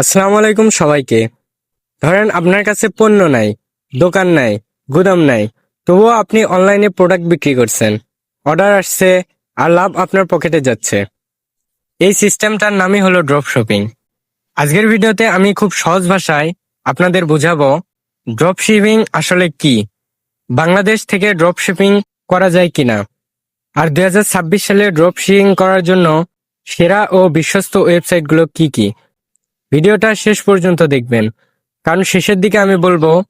আসসালামু আলাইকুম সবাইকে। ধরেন আপনার কাছে পণ্য নাই, দোকান নাই, গুদাম নাই, তবুও আপনি অনলাইনে প্রোডাক্ট বিক্রি করছেন। অর্ডার আসছে আর লাভ আপনার পকেটে যাচ্ছে। এই সিস্টেমটার নামই হলো ড্রপ শপিং আজকের ভিডিওতে আমি খুব সহজ ভাষায় আপনাদের বোঝাবো ড্রপ শিপিং আসলে কি, বাংলাদেশ থেকে ড্রপ শিপিং করা যায় কিনা। আর দু হাজার ছাব্বিশ সালে ড্রপ শিপিং করার জন্য সেরা ও বিশ্বস্ত ওয়েবসাইটগুলো কি কি? ভিডিওটা শেষ পর্যন্ত দেখবেন। কারণ শেষের দিকে আমি বলব,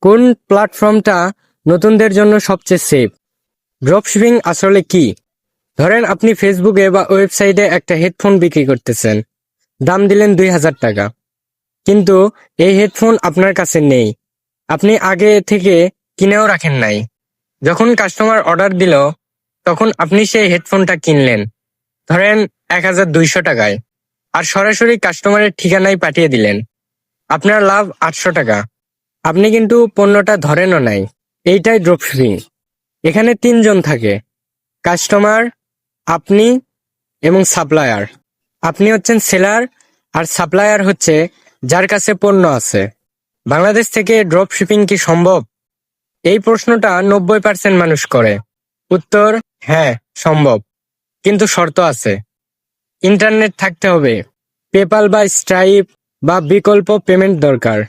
কোন প্ল্যাটফর্মটা নতুনদের জন্য সবচেয়ে সেফ ড্রপশিপিং আসলে কি? ধরেন আপনি ফেসবুকে বা ওয়েবসাইটে একটা হেডফোন বিক্রি করতেছেন। দাম দিলেন দুই হাজার টাকা। কিন্তু এই হেডফোন আপনার কাছে নেই। আপনি আগে থেকে কিনেও রাখেন নাই। যখন কাস্টমার অর্ডার দিল, তখন আপনি সেই হেডফোনটা কিনলেন। ধরেন এক হাজার দুইশো টাকায়। আর সরাসরি কাস্টমারের ঠিকানায় পাঠিয়ে দিলেন। আপনার লাভ আটশো টাকা। আপনি কিন্তু পণ্যটা ধরেনও নাই। এইটাই ড্রপশিপিং এখানে তিনজন থাকে। কাস্টমার আপনি এবং সাপ্লায়ার আপনি হচ্ছেন সেলার আর সাপ্লায়ার হচ্ছে যার কাছে পণ্য আছে। বাংলাদেশ থেকে ড্রপ শিপিং কি সম্ভব? এই প্রশ্নটা নব্বই পার্সেন্ট মানুষ করে। উত্তর হ্যাঁ সম্ভব। কিন্তু শর্ত আছে। ইন্টারনেট থাকতে হবে। পেপাল বা স্ট্রাইপ বা বিকল্প পেমেন্ট দরকার।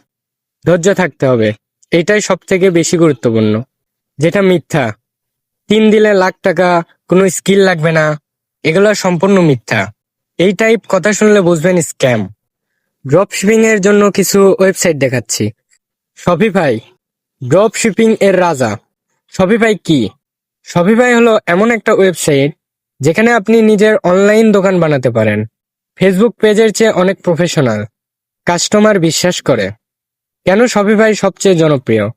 ধৈর্য থাকতে হবে। এটাই সব থেকে বেশি গুরুত্বপূর্ণ। যেটা মিথ্যা। তিন দিলে লাখ টাকা, কোনো স্কিল লাগবে না। এগুলো সম্পূর্ণ মিথ্যা। এই টাইপ কথা শুনলে বুঝবেন স্ক্যাম ড্রপ শিপিং এর জন্য কিছু ওয়েবসাইট দেখাচ্ছি। শপিফাই ড্রপ শিপিং এর রাজা। শপিফাই কি? শপিফাই হলো এমন একটা ওয়েবসাইট যেখানে আপনি নিজের অনলাইন দোকান বানাতে পারেন। ফেসবুক পেজের চেয়ে অনেক প্রফেশনাল কাস্টমার বিশ্বাস করে। কেন শপিফাই সবচেয়ে জনপ্রিয়?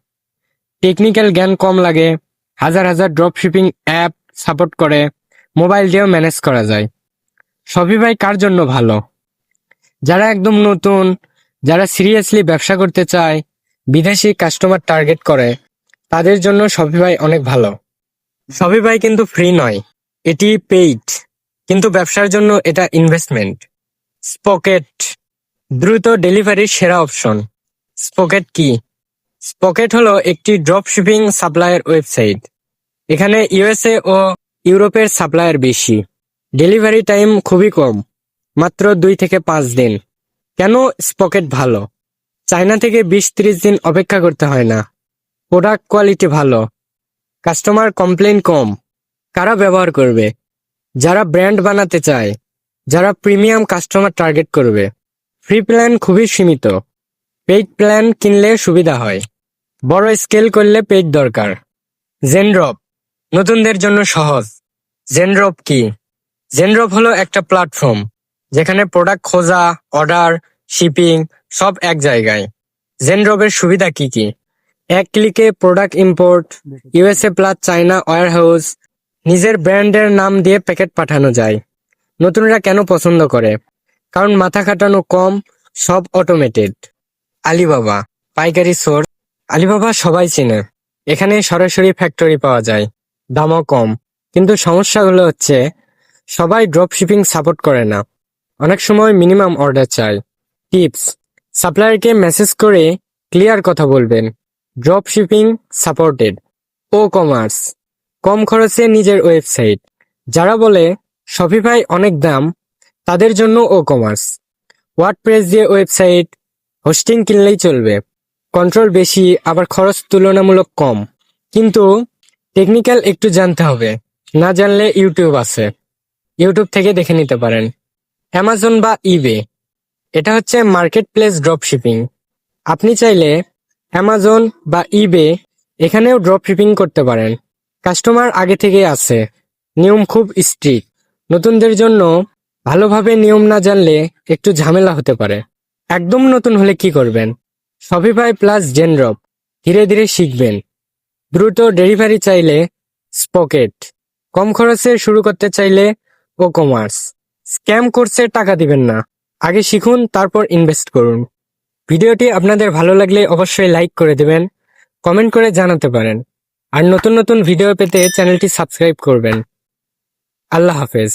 টেকনিক্যাল জ্ঞান কম লাগে, হাজার হাজার ড্রপ শিপিং অ্যাপ সাপোর্ট করে মোবাইল দিয়েও ম্যানেজ করা যায়। শপিফাই কার জন্য ভালো? যারা একদম নতুন, যারা সিরিয়াসলি ব্যবসা করতে চায়, বিদেশি কাস্টমার টার্গেট করে, তাদের জন্য শপিফাই অনেক ভালো। শপিফাই কিন্তু ফ্রি নয়। এটি পেইড কিন্তু ব্যবসার জন্য এটা ইনভেস্টমেন্ট স্পকেট দ্রুত ডেলিভারির সেরা অপশন স্পকেট কি? স্পকেট হলো একটি ড্রপ শিপিং সাপ্লায়ার ওয়েবসাইট এখানে ইউএসএ ও ইউরোপের সাপ্লায়ার বেশি। ডেলিভারি টাইম খুবই কম, মাত্র দুই থেকে পাঁচ দিন। কেন স্পকেট ভালো? চায়না থেকে বিশ ত্রিশ দিন অপেক্ষা করতে হয় না। প্রোডাক্ট কোয়ালিটি ভালো। কাস্টমার কমপ্লেন কম। কারা ব্যবহার করবে? যারা ব্র্যান্ড বানাতে চায় যারা প্রিমিয়াম কাস্টমার টার্গেট করবে। ফ্রি প্ল্যান খুবই সীমিত। পেইড প্ল্যান কিনলে সুবিধা হয়। বড় স্কেল করলে পেইড দরকার। জেনড্রপ নতুনদের জন্য সহজ। জেনড্রপ কি? জেনড্রপ হলো একটা প্ল্যাটফর্ম যেখানে প্রোডাক্ট খোঁজা অর্ডার শিপিং সব এক জায়গায়। জেনড্রপের সুবিধা কি কি? এক ক্লিকে product import USA plus China warehouse নিজের ব্র্যান্ডের নাম দিয়ে প্যাকেট পাঠানো যায়। নতুনরা কেন পছন্দ করে? কারণ মাথা খাটানো কম, সব অটোমেটেড আলিবাবা, পাইকারি সোর্স আলিবাবা সবাই চেনে। এখানে সরাসরি ফ্যাক্টরি পাওয়া যায়। দামও কম। কিন্তু সমস্যাগুলো হচ্ছে, সবাই ড্রপ শিপিং সাপোর্ট করে না। অনেক সময় মিনিমাম অর্ডার চায়। টিপস সাপ্লায়ারকে মেসেজ করে ক্লিয়ার কথা বলবেন। Drop shipping supported WooCommerce কম খরচে নিজের ওয়েবসাইট যারা বলে শপিফাই অনেক দাম, তাদের জন্য ও কমার্স ওয়ার্ডপ্রেস দিয়ে ওয়েবসাইট হোস্টিং কিনলেই চলবে। কন্ট্রোল বেশি, আবার খরচ তুলনামূলক কম। কিন্তু টেকনিক্যাল একটু জানতে হবে, না জানলে ইউটিউব আছে। ইউটিউব থেকে দেখে নিতে পারেন। অ্যামাজন বা ইবে এটা হচ্ছে মার্কেট প্লেস ড্রপ শিপিং আপনি চাইলে অ্যামাজন বা ইবে এখানেও ড্রপ শিপিং করতে পারেন। কাস্টমার আগে থেকে আছে। নিয়ম খুব স্ট্রিক্ট নতুনদের জন্য ভালোভাবে নিয়ম না জানলে একটু ঝামেলা হতে পারে। একদম নতুন হলে কি করবেন? শপিফাই প্লাস জেনড্রপ ধীরে ধীরে শিখবেন। দ্রুত ডেলিভারি চাইলে স্পকেট কম খরচে শুরু করতে চাইলে ও কমার্স স্ক্যাম কোর্সে টাকা দিবেন না। আগে শিখুন, তারপর ইনভেস্ট করুন। ভিডিওটি আপনাদের ভালো লাগলে অবশ্যই লাইক করে দেবেন। কমেন্ট করে জানাতে পারেন। আর নতুন নতুন ভিডিও পেতে চ্যানেলটি সাবস্ক্রাইব করবেন। আল্লাহ হাফেজ।